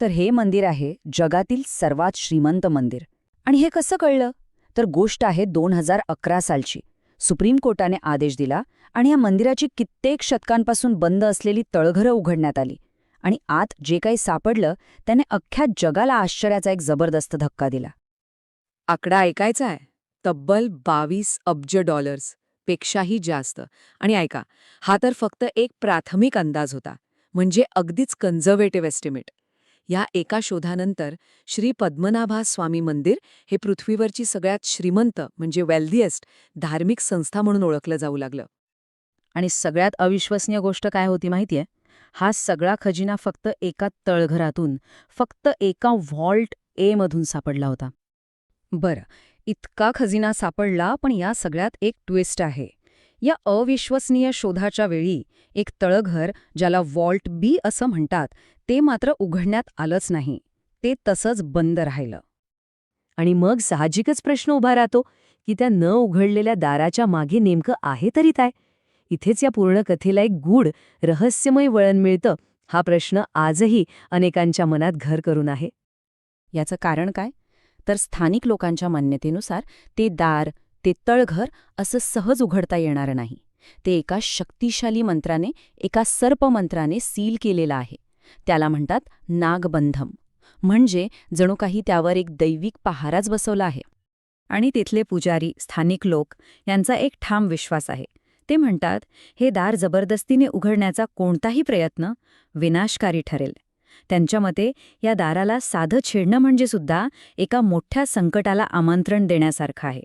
तर हे मंदिर आहे जगातील सर्वात श्रीमंत मंदिर. आणि हे कसं कळलं? तर गोष्ट आहे दोन हजार अकरा सालची. सुप्रीम कोर्टाने आदेश दिला आणि या मंदिराची कित्येक शतकांपासून बंद असलेली तळघरं उघडण्यात आली. आणि आत जे काही सापडलं त्याने अख्ख्या जगाला आश्चर्याचा एक जबरदस्त धक्का दिला. आकडा ऐकायचा आहे? तब्बल बावीस अब्ज डॉलर्स पेक्षाही जास्त. आणि ऐका हा तर फक्त एक प्राथमिक अंदाज होता म्हणजे अगदीच कन्झर्वेटिव्ह एस्टिमेट या एका शोधानंतर श्री पद्मनाभा स्वामी मंदिर हे पृथ्वीवरची सगळ्यात श्रीमंत म्हणजे वेल्दिएस्ट धार्मिक संस्था म्हणून ओळखलं जाऊ लागलं. आणि सगळ्यात अविश्वसनीय गोष्ट काय होती माहितीये? हा सगळा खजिना फक्त एका तळघरातून फक्त एका व्हॉल्ट ए मधून सापडला होता. बरं इतका खजिना सापडला पण या सगळ्यात एक ट्विस्ट आहे. या अविश्वसनीय शोधाच्या वेळी एक तळघर ज्याला वॉल्ट बी असं म्हणतात ते मात्र उघडण्यात आलंच नाही. ते तसंच बंद राहिलं. आणि मग साहजिकच प्रश्न उभा राहतो की त्या न उघडलेल्या दाराच्या मागे नेमकं आहे तरी काय? इथेच या पूर्ण कथेला एक गूढ रहस्यमय वळण मिळतं हा प्रश्न आजही अनेकांच्या मनात घर करून आहे. याचं कारण काय? तर स्थानिक लोकांच्या मान्यतेनुसार ते दार ते तळघर असं सहज उघडता येणार नाही. ते एका शक्तिशाली मंत्राने एका सर्पमंत्राने सील केलेलं आहे. त्याला म्हणतात नागबंधम. म्हणजे जणू काही त्यावर एक दैविक पहाराच बसवला आहे. आणि तिथले पुजारी स्थानिक लोक यांचा एक ठाम विश्वास आहे. ते म्हणतात हे दार जबरदस्तीने उघडण्याचा कोणताही प्रयत्न विनाशकारी ठरेल. त्यांच्या मते या दाराला साधं छेडणं म्हणजे सुद्धा एका मोठ्या संकटाला आमंत्रण देण्यासारखं आहे.